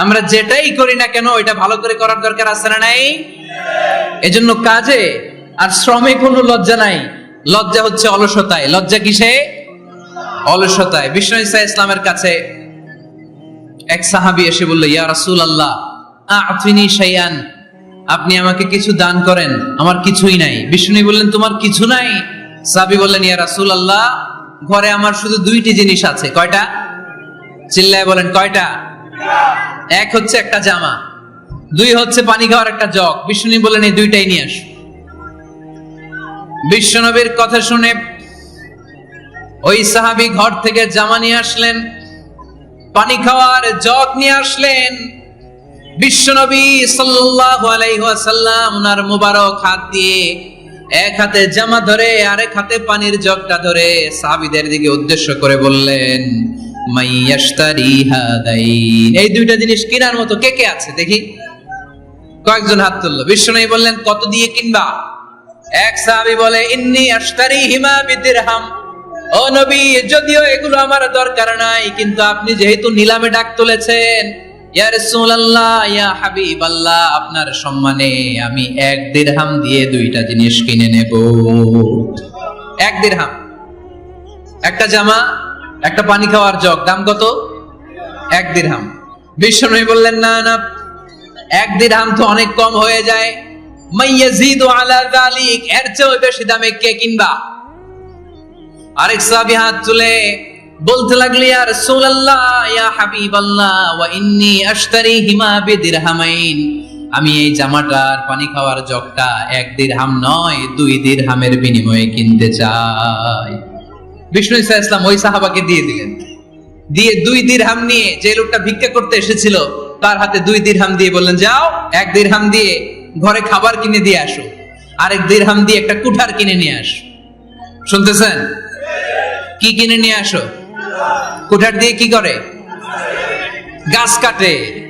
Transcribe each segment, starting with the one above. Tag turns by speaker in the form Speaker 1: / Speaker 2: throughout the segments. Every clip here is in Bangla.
Speaker 1: আমরা যেটাই করি না কেন এটা ভালো করে করার দরকার আছে না নাই? এজন্য কাজে আর শ্রমে কোনো লজ্জা নাই। লজ্জা হচ্ছে অলসতায়। লজ্জা কিসে? অলসতায়। বিষ্ণু ইসা ইসলামের কাছে এক সাহাবি এসে বলল, ইয়া রাসূল আল্লাহ আফিনি শাইয়ান আপনি আমাকে কিছু দান করেন, আমার কিছুই নাই। বিষ্ণু বললেন, তোমার কিছু নাই? সাহাবি বললেন, ইয়া রাসূল আল্লাহ ঘরে আমার শুধু দুইটি জিনিস আছে। কয়টা? চিল্লায় বলেন, কয়টা? এক হচ্ছে একটা জামা, দুই হচ্ছে পানি খাওয়ার একটা জগ। বিষ্ণু বললেন, এই দুইটাই নিয়ে আস। বিশ্বনবীর কথা শুনে ওই সাহাবি ঘর থেকে জামা নিয়ে আসলেন, পানি খাওয়ার জগ নিয়ে আসলেন। বিশ্বনবী সাল্লাল্লাহু আলাইহি ওনার মুবারক হাত দিয়ে এক হাতে জামা ধরে, আরেক হাতে পানির জগটা ধরে সাহাবীদের দিকে উদ্দেশ্য করে বললেন এই দুইটা জিনিস কেনার মতো কে কে আছে? দেখি। কয়েকজন হাত তুললো। বিশ্বনবী বললেন, কত দিয়ে কিনবা? এক সাহাবী বলে, ইন্নি আশতারি হিমা বিদিরহাম। ও নবী, যদিও এগুলো আমার দরকার নাই, কিন্তু আপনি যেহেতু নিলামে ডাক তুলেছেন, ইয়া রাসূলুল্লাহ, ইয়া হাবিবাল্লাহ, আপনার সম্মানে আমি এক দিরহাম দিয়ে দুইটা জিনিস কিনে নেব। এক দিরহাম। একটা জামা একটা পানি খাওয়ার জগ, দাম কত? এক দিরহাম। বিশ্বনবী বললেন, না না, এক দিরহাম তো অনেক কম হয়ে যায়। মাইয়াজিদু আলা যালিক, এর চেয়ে বেশি দামে কে কিনবা? আরেক সাহাবী হাত তুলে বলতে লাগলি, ইয়া রাসূলুল্লাহ, ইয়া হাবিবাল্লাহ, ওয়া ইন্নী আশতারি হিমা বিদিরহামাইন। আমি এই জামাটার পানি খাওয়ার জগটা এক দিরহাম নয়, দুই দিরহামের বিনিময়ে কিনতে চাই। বিষ্ণু ইসা ইসলাম ওই সাহাবাকে দিয়ে দিলেন। দিয়ে দুই দিরহাম নিয়ে যে লোকটা ভিক্ষা করতে এসেছিল, তার হাতে দুই দিরহাম দিয়ে বললেন, যাও, এক দিরহাম দিয়ে ঘরে খাবার কিনে দিয়ে আসো। আরেক দিরহাম দিয়ে একটা কুঠার কিনে নিয়ে আসো। শুনতেছেন? কি কিনে নিয়ে আসো? কুঠার দিয়ে কি করে? গাছ কাটে।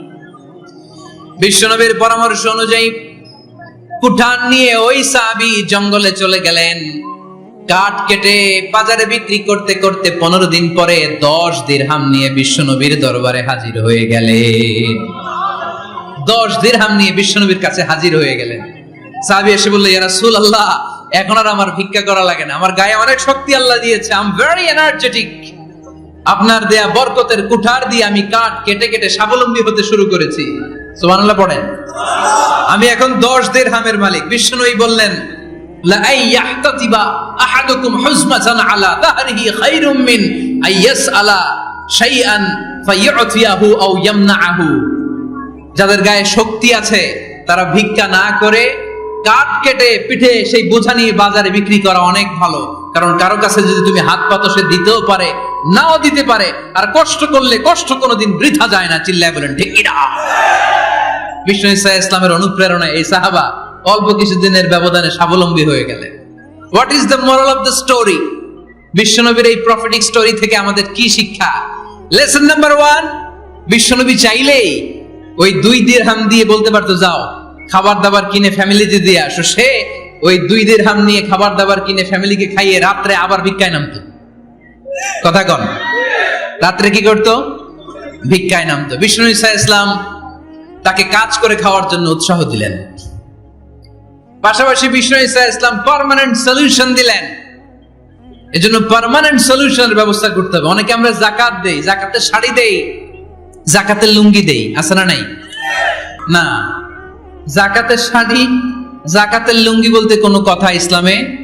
Speaker 1: বিশ্বনবীর পরামর্শ অনুযায়ী কুঠার নিয়ে ওই সাবি জঙ্গলে চলে গেলেন। কাঠ কেটে বাজারে বিক্রি করতে করতে পনেরো দিন পরে দশ দিরহাম নিয়ে বিশ্বনবীর দরবারে হাজির হয়ে গেলেন। দশ দিরহাম নিয়ে বিশ্বনবীর কাছে হাজির হয়ে গেলেন। সাহাবি এসে বলল, ইয়া রাসূলুল্লাহ, এখন আর আমার ভিক্ষা করা লাগে না। আমার গায়ে অনেক শক্তি আল্লাহ দিয়েছে। আই এম ভেরি এনার্জেটিক আপনার দেয়া বরকতের কুঠার দিয়ে আমি কাঠ কেটে কেটে স্বাবলম্বী হতে শুরু করেছি। সুবহানাল্লাহ পড়েন। আমি এখন দশ দিরহামের মালিক। বিষ্ণুই বললেন যাদের গায়ে শক্তি আছে, তারা ভিক্ষা না করে কাঠ কেটে পিঠে সেই বোঝা নিয়ে বাজারে বিক্রি করা অনেক ভালো। কারণ কারও কাছে যদি তুমি হাত পাতো, সে দিতেও পারে। নাও দিতে পারে। আর কষ্ট করলে কষ্ট কোনোদিন বৃথা যায় না। চিল্লায় বলেন, ঠিক কিনা? বিষ্ণু ইসা ইসলামের অনুপ্রেরণা এই সাহাবা অল্প কিছুদিনের ব্যবধানে স্বাবলম্বী হয়ে গেলেন। What is the moral of the story বিশ্বনবীর এই প্রফিটিক স্টোরি থেকে আমাদের কি শিক্ষা? লেসন নাম্বার ওয়ান বিশ্বনবী চাইলেই ওই দুই দিরহাম দিয়ে বলতে পারতো, যাও খাবার দাবার কিনে ফ্যামিলিতে দিয়ে আসো। সে ওই দুই দিরহাম নিয়ে খাবার দাবার কিনে ফ্যামিলিকে খাইয়ে রাত্রে আবার ভিক্ষায় নামতো। কথা কন। রাত্রে কি করতো? ভিক্ষায় নামতো। বিষ্ণু ইসা ইসলাম তাকে কাজ করে খাওয়ার জন্য উৎসাহ দিলেন। পাশাপাশি বিষ্ণু ইসা ইসলাম পার্মানেন্ট সলিউশন দিলেন। এজন্য পার্মানেন্ট সলিউশনের ব্যবস্থা করতে হবে। অনেকে আমরা জাকাত দেই, জাকাতে শাড়ি দেই জাকাতের লুঙ্গি দেই। আছে না নাই? না। জাকাতের শাড়ি জাকাতের লুঙ্গি বলতে কোনো কথা ইসলামে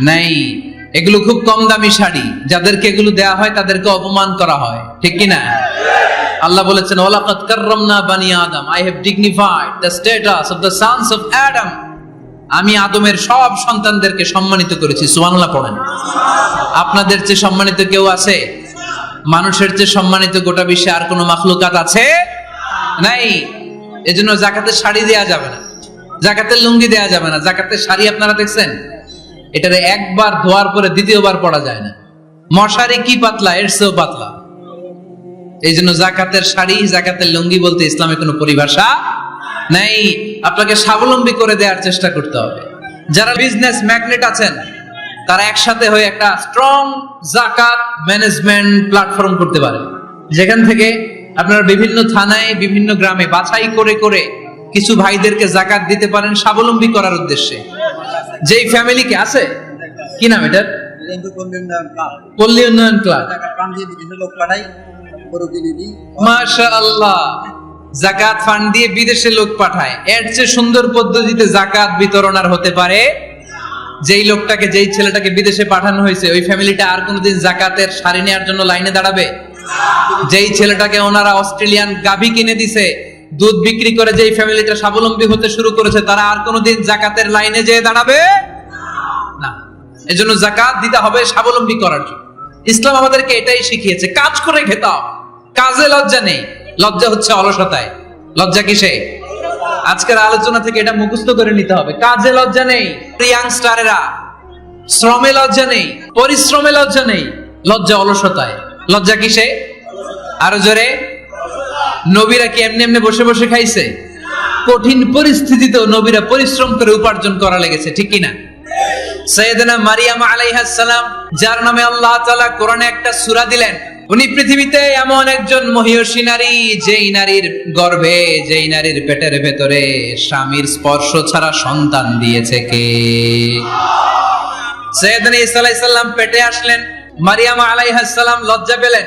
Speaker 1: নাই। এগুলো খুব কম দামি শাড়ি। যাদেরকে এগুলো দেয়া হয়, তাদেরকে অপমান করা হয়। ঠিক কি না আল্লাহ বলেছেন, ওয়ালাকাদ কাররামনা বানি আদম। I have dignified the status of the sons of Adam আমি আদমের সব সন্তানদেরকে সম্মানিত করেছি। সুবহানাল্লাহ পড়েন। আপনাদের চেয়ে সম্মানিত কেউ আছে? মানুষের চেয়ে সম্মানিত গোটা বিশ্বে আর কোনো মাখলুকাত আছে? নাই। এজন্য জাকাতের শাড়ি দেয়া যাবে না। জাকাতের লুঙ্গি দেয়া যাবে না। জাকাতের শাড়ি আপনারা দেখছেন? এটারে একবার ধোয়ার পরে দ্বিতীয়বার পড়া যায় না। মশারি কি পাতলা, এর চেয়েও পাতলা। এই জন্য জাকাতের শাড়ি, জাকাতের লুঙ্গি বলতে ইসলামে কোনো পরিভাষা নাই। আপনাকে স্বাবলম্বী করে দেওয়ার চেষ্টা করতে হবে। যারা বিজনেস ম্যাগনেট আছেন, তারা একসাথে হয়ে একটা স্ট্রং জাকাত ম্যানেজমেন্ট প্ল্যাটফর্ম করতে পারে যেখান থেকে আপনারা বিভিন্ন থানায়, বিভিন্ন গ্রামে বাছাই করে করে কিছু ভাইদেরকে জাকাত দিতে পারেন স্বাবলম্বী করার উদ্দেশ্যে। যেই ফ্যামিলিকে আছে? কি নাম
Speaker 2: কাপ
Speaker 1: পল্লী উন্নয়ন ক্লাব। মাশা আল্লাহ জাকাত ফান্ড দিয়ে বিদেশে লোক পাঠায়। এর চেয়ে সুন্দর পদ্ধতিতে জাকাত বিতরণ আর হতে পারে যেই লোকটাকে যেই ছেলেটাকে বিদেশে পাঠানো হয়েছে ওই ফ্যামিলিটা আর কোনোদিন জাকাতের শাড়ি নেওয়ার জন্য লাইনে দাঁড়াবে? যেই ছেলেটাকে ওনারা অস্ট্রেলিয়ান গাভী কিনে দিছে দুধ বিক্রি করে যেই ফ্যামিলিটা স্বাবলম্বী হতে শুরু করেছে, তারা আর কোনোদিন জাকাতের লাইনে যেয়ে দাঁড়াবে না। এজন্য জাকাত দিতে হবে স্বাবলম্বী করার জন্য। ইসলাম আমাদেরকে এটাই শিখিয়েছে, কাজ করে খেতে হবে। কাজে লজ্জা নেই, লজ্জা হচ্ছে অলসতায়। লজ্জা কিসে? আজকের আলোচনা থেকে এটা মুখস্থ করে নিতে হবে। কাজে লজ্জা নেই ইয়াংস্টারেরা শ্রমে লজ্জা নেই, পরিশ্রমে লজ্জা নেই, লজ্জা অলসতায়। লজ্জা কিসে? আরও জোরে। নবীরা কি এমনি এমনি বসে বসে খাইছে? কঠিন পরিস্থিতিতেও নবীরা পরিশ্রম করে উপার্জন করা লেগেছে, ঠিক কিনা? সৈয়দনা মারিয়াম আলাইহাস সালাম, যার নামে আল্লাহ কোরআনে একটা দিলেন, উনি পৃথিবীতে এমন একজন নারী, যেই নারীর গর্ভে, যেই নারীর পেটের ভেতরে স্বামীর স্পর্শ ছাড়া সন্তান দিয়েছে কে? সৈয়দনা পেটে আসলেন, মারিয়াম আলাইহাস সালাম লজ্জা পেলেন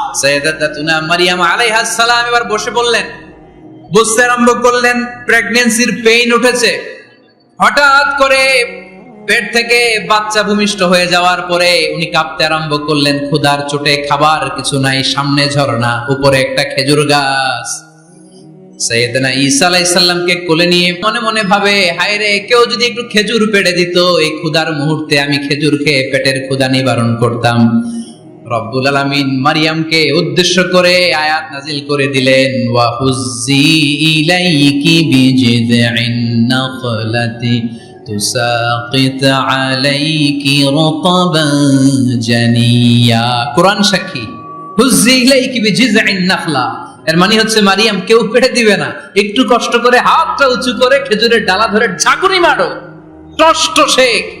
Speaker 1: এবার বসে বললেন, বুঝতে আরম্ভ করলেন পেইন উঠেছে। হঠাৎ করে পেট থেকে বাচ্চা ভূমিষ্ঠ হয়ে যাওয়ার পরে উনি কাঁপতে আরম্ভ করলেন চোটে খাবার কিছু নাই, সামনে ঝরনা, উপরে একটা খেজুর গাছ। সৈয়দনা ঈসা আলাইহিস সালামকে কোলে নিয়ে মনে মনে ভাবে, হায় রে, কেউ যদি একটু খেজুর পেড়ে দিত, এই ক্ষুধার মুহূর্তে আমি খেজুর খেয়ে পেটের ক্ষুধা নিবারণ করতাম। রব্বুল আলামিন মারিয়ামকে উদ্দেশ্য করে আয়াত নাজিল করে দিলেন জানিয়া। কোরআন এর মানে হচ্ছে মারিয়াম কেউ পেড়ে দিবে না। একটু কষ্ট করে হাতটা উঁচু করে খেজুরের ডালা ধরে ঝাঁকুনি মারো। টষ্ট সে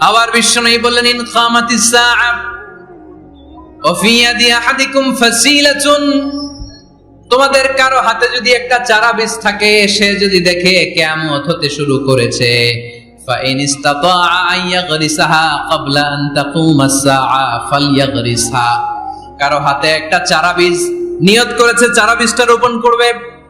Speaker 1: আবার বিশ্ব নেই বললেন ইন খামাতিস সাআ وفي يد احدكم فسيله তোমাদের কারো হাতে যদি একটা চারা বীজ থাকে সে যদি দেখে কিয়ামত হতে শুরু করেছে فإن استطاع أن يغرسها قبل أن تقوم الساعة فليغرسها কারো হাতে একটা চারা বীজ নিয়ত করেছে চারা বীজটা রোপণ করবে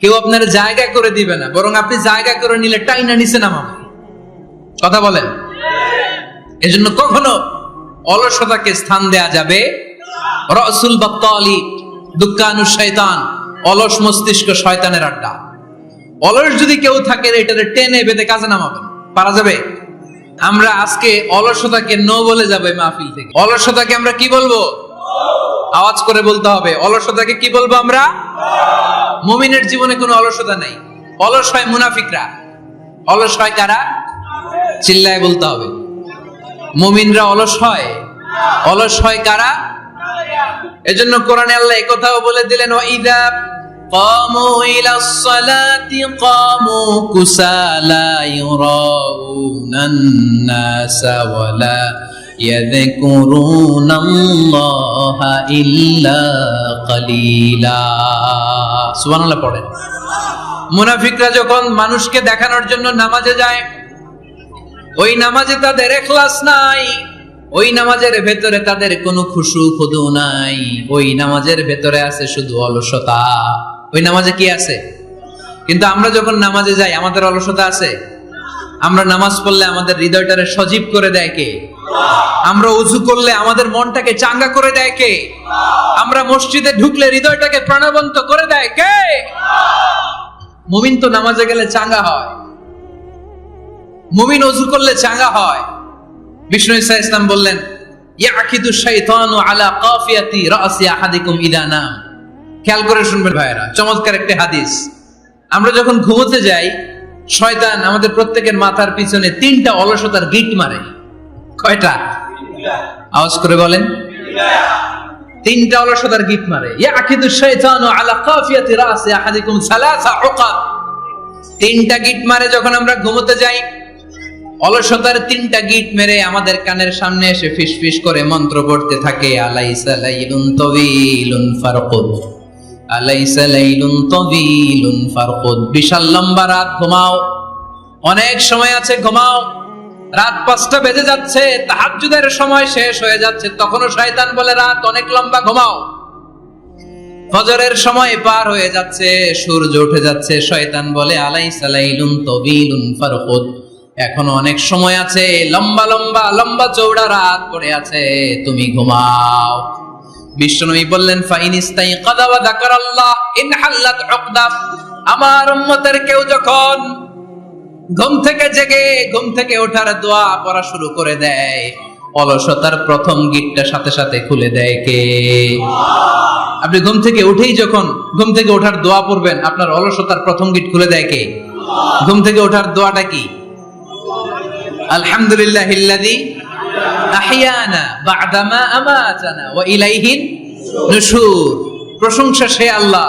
Speaker 1: কেউ আপনার জায়গা করে দিবে না, বরং আপনি জায়গা করে নিলে টাইনা নিচে নামাবে। কথা বলেন? এজন্য কখনো অলসতাকে স্থান দেয়া যাবে? রসুল বাত্তালি দুঃখানু শয়তান, অলস মস্তিষ্ক শয়তানের আড্ডা। অলস যদি কেউ থাকে এটাতে টেনে বেঁধে কাজে নামাবেন পারা যাবে? আমরা আজকে অলসতাকে নো বলে যাব মাহফিল থেকে। অলসতাকে আমরা কি বলব? আওয়াজ করে বলতে হবে, অলসতাকে কি বলব আমরা? মুমিনের জীবনে কোনো অলসতা নাই। অলস হয় মুনাফিকরা। অলস হয় কারা? চিল্লায় বলতে হবে। মুমিনরা অলস হয়। অলস হয় কারা? এজন্য কোরআনে আল্লাহ কথাও বলে দিলেন ইদা কামু ইলা সালাতি কামু কুসালা ইউরাউনা নাসা ওয়ালা يذكرون الله إلا قليلا সুবহান আল্লাহ পড়েন মুনাফিকরা যখন মানুষকে দেখানোর জন্য নামাজে যায় ওই নামাজে তাদের এখলাস নাই ওই নামাজের ভেতরে তাদের কোনো খুশু খুদু নাই ওই নামাজের ভেতরে আছে শুধু অলসতা ওই নামাজে কি আছে কিন্তু আমরা যখন নামাজে যাই আমাদের অলসতা আছে আমরা নামাজ পড়লে আমাদের হৃদয়টারে সজীব করে দেয় কে আমরা উজু করলে আমাদের মনটাকে চাঙ্গা করে দেয় কে? আমরা মসজিদে ঢুকলে হৃদয়টাকে প্রাণবন্ত করে দেয় কে? মুমিন তো নামাজে গেলে চাঙ্গা হয়। মুমিন অজু করলে চাঙ্গা হয়। বিষ্ণু ইসা ইসলাম বললেন, ইয়াকিদু শাইতানু আলা কাফিয়াতি রাসি আহাদিকুম খেয়াল করে শুনবেন চমৎকার একটা হাদিস। আমরা যখন ঘুমোতে যাই, শয়তান আমাদের প্রত্যেকের মাথার পিছনে তিনটা অলসতার গিট মারে। কয়টা? আওয়াজ করে বলেন। তিনটা অলসতার গিট মারে। ইয়াকিদু শাইতানু আলা কাফিয়াতি রাসি আহাদিকুম সালাসা উকাদ তিনটা গিট মারে যখন আমরা ঘুমোতে যাই। অলসতার তিনটা গিট মেরে আমাদের কানের সামনে এসে ফিস ফিস করে মন্ত্র পড়তে থাকে, আলাইসা লাইলুন তবিলুন ফারকুদ। আলাইসা লাইলুন তবিলুন ফারকুদ। বিশাল লম্বা রাত, ঘুমাও। অনেক সময় আছে, ঘুমাও। রাত পাঁচটা বেজে যাচ্ছে, তাহাজ্জুদের সময় শেষ হয়ে যাচ্ছে। তখনও শয়তান বলে, রাত অনেক লম্বা, ঘুমাও। ফজরের সময় পার হয়ে যাচ্ছে, সূর্য উঠে যাচ্ছে। শয়তান বলে, আলাইসা লাইলুন তবিলুন অনেক সময় আছে, লম্বা লম্বা লম্বা চৌড়া রাত পড়ে আছে, তুমি ঘুমাও। বিশ্বনবী বললেন, ফাইন ইস্তাই কাদা ইন হাল্লাত আমার উম্মতের কেউ যখন ঘুম থেকে জেগে, ঘুম থেকে ওঠার দোয়া পড়া শুরু করে দেয়। অলসতার প্রথম গিটটা সাথে সাথে খুলে দেয় কে? আপনি ঘুম থেকে উঠেই যখন ঘুম থেকে ওঠার দোয়া পড়বেন, আপনার অলসতার প্রথম গিট খুলে দেয় কে? ঘুম থেকে ওঠার দোয়াটা কি? আলহামদুলিল্লাহ আহইয়ানা বা'দামা ইলাইহিন প্রশংসা সে আল্লাহ।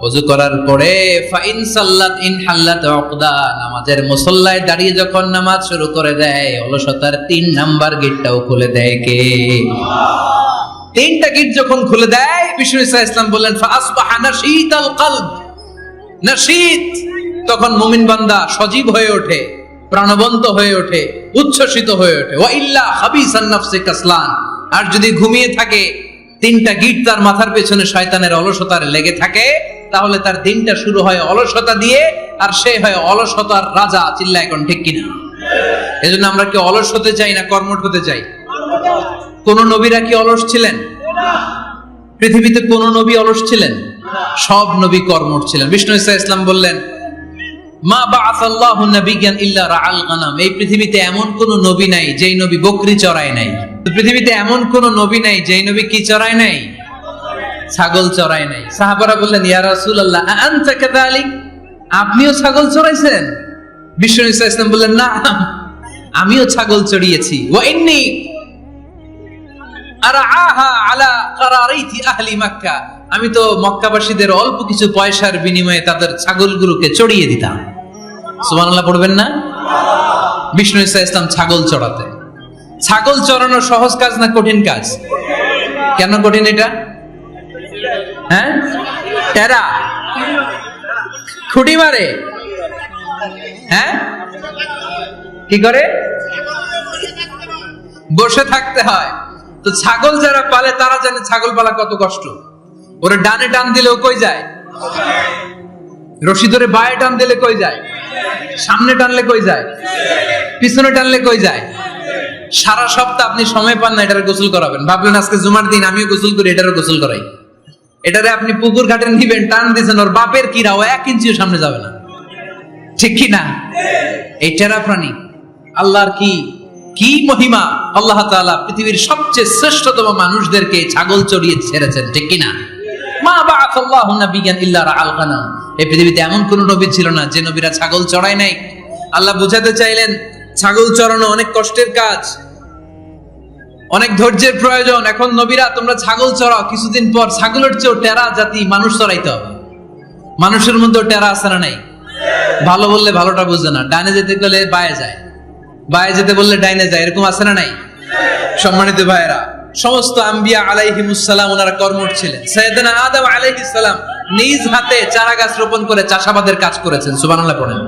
Speaker 1: অজু করার পরে, ফাইন সাল্লাত ইন হাল্লাত উকদা, নামাজের মুসল্লায় দাঁড়িয়ে যখন নামাজ শুরু করে দেয়, অলসতার তিন নাম্বার গেটটাও খুলে দেয় কে? তিনটা গেট যখন খুলে দেয়, বিষ্ণু ইসা ইসলাম বললেন ফাসবাহা নাশীত! তখন মুমিন বান্দা সজীব হয়ে ওঠে, প্রাণবন্ত হয়ে ওঠে, উচ্ছ্বসিত হয়ে ওঠে। ওয়া ইল্লা হাবিসান কাসলান। আর যদি ঘুমিয়ে থাকে, তিনটা গিট তার মাথার পেছনে শয়তানের অলসতার লেগে থাকে তাহলে তার দিনটা শুরু হয় অলসতা দিয়ে আর সে হয় অলসতার রাজা চিল্লা এখন ঠিক কিনা? এজন্য আমরা কি অলস হতে চাই না কর্মঠ হতে চাই? কোন নবীরা কি অলস ছিলেন? পৃথিবীতে কোন নবী অলস ছিলেন? সব নবী কর্মঠ ছিলেন। বিষ্ণু ইসা ইসলাম বললেন, মা বাআসাল্লাহু নাবিয়ান ইল্লা রাআল গানাম। এই পৃথিবীতে এমন কোন নবী নাই যেই নবী বকরি চড়ায় নাই। পৃথিবীতে এমন কোন নবী নাই যেই নবী কি চড়ায় নাই? ছাগল চড়ায় নাই। সাহাবারা বললেন, ইয়া আনতা কাযালিক? আপনিও ছাগল চড়াইছেন? বিষ্ণু ইসা ইসলাম বললেন, না, আমিও ছাগল চড়িয়েছি। ওয়া ইন্নী আরাআহা আলা কারারাইতি আহলি মক্কা। আমি তো মক্কাবাসীদের অল্প কিছু পয়সার বিনিময়ে তাদের ছাগলগুলোকে চড়িয়ে দিতাম। সুবহানাল্লাহ পড়বেন না? বিষ্ণু ইসা ইসলাম ছাগল চড়াতে ছাগল চড়ানো সহজ কাজ না কঠিন কাজ? কেন কঠিন এটা? হ্যাঁ? টেরা। খুঁটি মারে। হ্যাঁ? কি করে? বসে থাকতে হয়। তো ছাগল যারা পালে, তারা জানে ছাগল পালা কত কষ্ট। ওরা ডানে টান দিলেও কই যায়? রশি ধরে বায়ে টান দিলে কই যায়? সামনে টানলে কই যায়? পিছনে টানলে কই যায়? সারা সপ্তাহ আপনি সময় পান না এটার গোসল করাবেন। ভাবলেন আজকে জুমার দিন, আমিও গোসল করি, এটারও গোসল করাই। এটারে আপনি পুকুর ঘাটে নিবেন, টান দিয়েছেন ওর বাপের কিরা ও এক ইঞ্চিও সামনে যাবে না। ঠিক কি না? এই টেরা প্রাণী আল্লাহর কি কি মহিমা? আল্লাহ তাআলা পৃথিবীর সবচেয়ে শ্রেষ্ঠতম মানুষদেরকে ছাগল চড়িয়ে ছেড়েছেন, ঠিক কি না? মা বাআসাল্লাহু নাবিয়ান ইল্লা রাআল এই পৃথিবীতে এমন কোন নবী ছিল না যে নবীরা ছাগল চড়ায় নাই। আল্লাহ বোঝাতে চাইলেন, ছাগল চড়ানো অনেক কষ্টের কাজ। অনেক ধৈর্যের প্রয়োজন। এখন নবীরা, তোমরা ছাগল চড়াও, কিছুদিন পর ছাগলের চেয়েও টেরা জাতি মানুষ চড়াইতে হবে। মানুষের মধ্যেও টেরা আছে না নাই? ভালো বললে ভালোটা বুঝে না। ডানে যেতে গেলে বায়ে যায়। বায়ে যেতে বললে ডাইনে যায়। এরকম আছে না নাই? সম্মানিত ভাইয়েরা, সমস্ত আম্বিয়া আলাইহিমুসালাম ওনারা কর্মঠ ছিলেন। সৈয়দনা আদম আলাইহিস সালাম নিজ হাতে চারা গাছ রোপণ করে চাষাবাদের কাজ করেছেন। সুবহানাল্লাহ পড়েন।